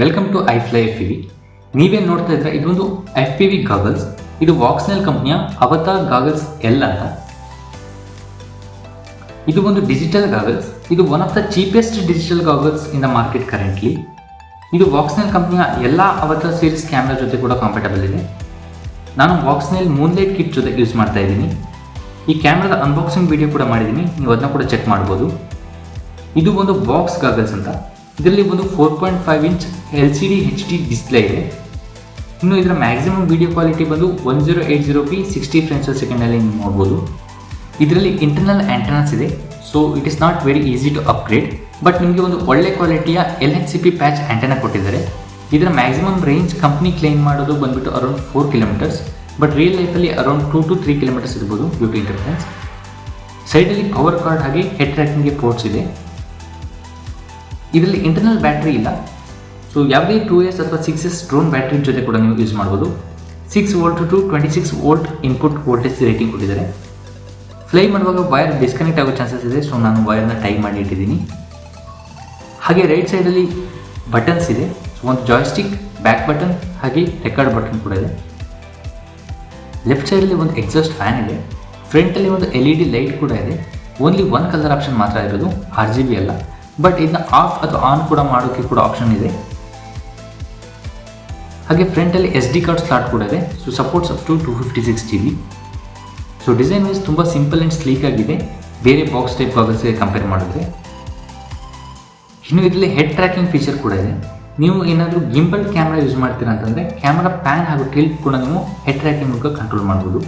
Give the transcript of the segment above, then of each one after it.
Welcome to iFly F V ನೀವೇನು ನೋಡ್ತಾ ಇದ್ರೆ ಇದೊಂದು ಎಫ್ ಪಿ ವಿ ಗಾಗಲ್ಸ್ ಇದು ವಾಕ್ಸ್ನೆಲ್ ಕಂಪ್ನಿಯ ಅವತಾರ್ ಗಾಗಲ್ಸ್ ಎಲ್ ಅಂತ. ಇದು ಒಂದು ಡಿಜಿಟಲ್ ಗಾಗಲ್ಸ್ ಇದು one of the cheapest digital goggles in the market currently ಇದು ವಾಕ್ಸ್ನೆಲ್ ಕಂಪ್ನಿಯ ಎಲ್ಲ ಅವತಾರ್ ಸೀರೀಸ್ ಕ್ಯಾಮ್ರಾ ಜೊತೆ ಕೂಡ ಕಂಫರ್ಟಬಲ್ ಇದೆ. ನಾನು ವಾಕ್ಸ್ನೆಲ್ ಮೂನ್ಲೈಟ್ ಕಿಟ್ ಜೊತೆ ಯೂಸ್ ಮಾಡ್ತಾ ಇದ್ದೀನಿ. ಈ ಕ್ಯಾಮ್ರಾದ ಅನ್ಬಾಕ್ಸಿಂಗ್ ವಿಡಿಯೋ ಕೂಡ ಮಾಡಿದ್ದೀನಿ. ನೀವು ಅದನ್ನ ಕೂಡ ಚೆಕ್ ಮಾಡ್ಬೋದು. ಇದು ಒಂದು ಬಾಕ್ಸ್ ಗಾಗಲ್ಸ್ ಅಂತ. ಇದರಲ್ಲಿ ಒಂದು four point five inch L C D H D display ಇದೆ. ಇನ್ನು ಇದರ ಮ್ಯಾಕ್ಸಿಮಮ್ ವಿಡಿಯೋ ಕ್ವಾಲಿಟಿ ಬಂದು one zero eight zero P sixty frames ಸೆಕೆಂಡಲ್ಲಿ ನೀವು ನೋಡ್ಬೋದು. ಇದರಲ್ಲಿ ಇಂಟರ್ನಲ್ ಆ್ಯಂಟನಸ್ ಇದೆ. So it is not very easy to upgrade but ನಿಮಗೆ ಒಂದು ಒಳ್ಳೆ ಕ್ವಾಲಿಟಿಯ L H C P patch antenna ಕೊಟ್ಟಿದ್ದಾರೆ. ಇದರ ಮ್ಯಾಕ್ಸಿಮಮ್ ರೇಂಜ್ ಕಂಪ್ನಿ ಕ್ಲೈಮ್ ಮಾಡೋದು ಬಂದ್ಬಿಟ್ಟು around four kilometres but real ಲೈಫಲ್ಲಿ around two to three kilometres ಇರ್ಬೋದು ಡ್ಯೂ ಟು ಇಂಟರ್ಫರೆನ್ಸ್ ಸೈಡಲ್ಲಿ ಪವರ್ ಕಾರ್ಡ್ ಹಾಗೆ ಹೆಡ್ ಟ್ರ್ಯಾಕಿಂಗ್ಗೆ ಪೋರ್ಟ್ಸ್ ಇದೆ. ಇದರಲ್ಲಿ ಇಂಟರ್ನಲ್ ಬ್ಯಾಟ್ರಿ ಇಲ್ಲ. ಸೊ ಯಾವುದೇ ಟೂ ಇಯರ್ಸ್ ಅಥವಾ ಸಿಕ್ಸ್ ಇಯರ್ಸ್ ಡ್ರೋನ್ ಬ್ಯಾಟ್ರಿ ಜೊತೆ ಕೂಡ ನೀವು ಯೂಸ್ ಮಾಡ್ಬೋದು. Six volt to twenty six volt input voltage rating ಕೊಟ್ಟಿದ್ದಾರೆ. ಫ್ಲೈ ಮಾಡುವಾಗ ವೈರ್ ಡಿಸ್ಕನೆಕ್ಟ್ ಆಗೋ ಚಾನ್ಸಸ್ ಇದೆ ಸೊ ನಾನು ವೈರ್ನ ಟೈ ಮಾಡಿ ಇಟ್ಟಿದ್ದೀನಿ. ಹಾಗೆ ರೈಟ್ ಸೈಡಲ್ಲಿ ಬಟನ್ಸ್ ಇದೆ. ಸೊ ಒಂದು ಜಾಯ್ಸ್ಟಿಕ್ ಬ್ಯಾಕ್ ಬಟನ್ ಹಾಗೆ ರೆಕಾರ್ಡ್ ಬಟನ್ ಕೂಡ ಇದೆ. ಲೆಫ್ಟ್ ಸೈಡಲ್ಲಿ ಒಂದು ಎಕ್ಸಾಸ್ಟ್ ಫ್ಯಾನ್ ಇದೆ. ಫ್ರಂಟಲ್ಲಿ ಒಂದು ಎಲ್ ಇ ಡಿ ಲೈಟ್ ಕೂಡ ಇದೆ. ಓನ್ಲಿ ಒನ್ ಕಲರ್ ಆಪ್ಷನ್ ಮಾತ್ರ ಇರೋದು ಆರ್ ಜಿ ಬಿ ಅಲ್ಲ. ಬಟ್ ಇದನ್ನ ಆಫ್ ಅಥವಾ ಆನ್ ಕೂಡ ಮಾಡೋಕ್ಕೆ ಕೂಡ ಆಪ್ಷನ್ ಇದೆ. ಹಾಗೆ ಫ್ರಂಟಲ್ಲಿ ಎಸ್ ಡಿ ಕಾರ್ಡ್ ಸ್ಲಾಟ್ ಕೂಡ ಇದೆ. So supports up to two fifty six G B so design wise ತುಂಬ ಸಿಂಪಲ್ ಆ್ಯಂಡ್ ಸ್ಲೀಕ್ ಆಗಿದೆ. ಬೇರೆ ಬಾಕ್ಸ್ ಟೈಪ್ ಗಾಗಲ್ಸ್ಗೆ ಕಂಪೇರ್ ಮಾಡಿದ್ರೆ. ಇನ್ನು ಇದರಲ್ಲಿ ಹೆಡ್ ಟ್ರ್ಯಾಕಿಂಗ್ ಫೀಚರ್ ಕೂಡ ಇದೆ. ನೀವು ಏನಾದರೂ ಗಿಂಬಲ್ ಕ್ಯಾಮ್ರಾ ಯೂಸ್ ಮಾಡ್ತೀರಾ ಅಂತಂದರೆ ಕ್ಯಾಮ್ರಾ ಪ್ಯಾನ್ ಹಾಗೂ ಟಿಲ್ಟ್ ಕೂಡ ನೀವು ಹೆಡ್ ಟ್ರ್ಯಾಕಿಂಗ್ ಮೂಲಕ ಕಂಟ್ರೋಲ್ ಮಾಡ್ಬೋದು.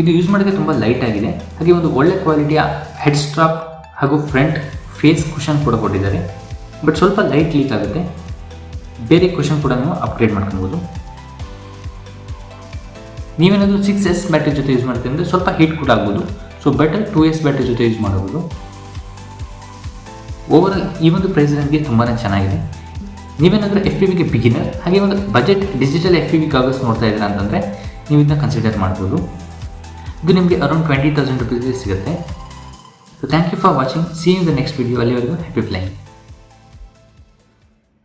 ಇದು ಯೂಸ್ ಮಾಡೋಕ್ಕೆ ತುಂಬ ಲೈಟ್ ಆಗಿದೆ. ಹಾಗೆ ಒಂದು ಒಳ್ಳೆ ಕ್ವಾಲಿಟಿಯ ಹೆಡ್ ಸ್ಟ್ರಾಪ್ ಹಾಗೂ ಫ್ರಂಟ್ ಫೇಸ್ ಕುಷನ್ ಕೂಡ ಕೊಟ್ಟಿದ್ದಾರೆ. ಬಟ್ ಸ್ವಲ್ಪ ಲೈಟ್ ಲೀಕ್ ಆಗುತ್ತೆ. ಬೇರೆ ಕ್ವಶನ್ ಕೂಡ ನೀವು ಅಪ್ಗ್ರೇಡ್ ಮಾಡ್ಕೊಬೋದು. ನೀವೇನಾದರೂ ಸಿಕ್ಸ್ ಎಸ್ ಬ್ಯಾಟ್ರಿ ಜೊತೆ ಯೂಸ್ ಮಾಡ್ತೀವಿ ಅಂದರೆ ಸ್ವಲ್ಪ ಹೀಟ್ ಕೂಡ ಆಗ್ಬೋದು. So better two S battery ಜೊತೆ ಯೂಸ್ ಮಾಡಬಹುದು ಓವರಾಲ್ ಈ ಒಂದು ಪ್ರೈಸ್ ನಮಗೆ ತುಂಬಾ ಚೆನ್ನಾಗಿದೆ. ನೀವೇನಾದರೂ ಎಫ್ ಪಿ ವಿಗೆ ಬಿಗಿನರ್ ಹಾಗೆ ಒಂದು budget digital F P V ಕಾಗಸ್ ನೋಡ್ತಾ ಇದ್ದೀರಾ ಅಂತಂದರೆ ನೀವು ಇದನ್ನ ಕನ್ಸಿಡರ್ ಮಾಡ್ಬೋದು. ಇದು ನಿಮಗೆ ಅರೌಂಡ್ ಟ್ವೆಂಟಿ ತೌಸಂಡ್ ರುಪೀಸ್ ಸಿಗುತ್ತೆ. So thank you for watching. See you in the next video. Alliverigu happy flying.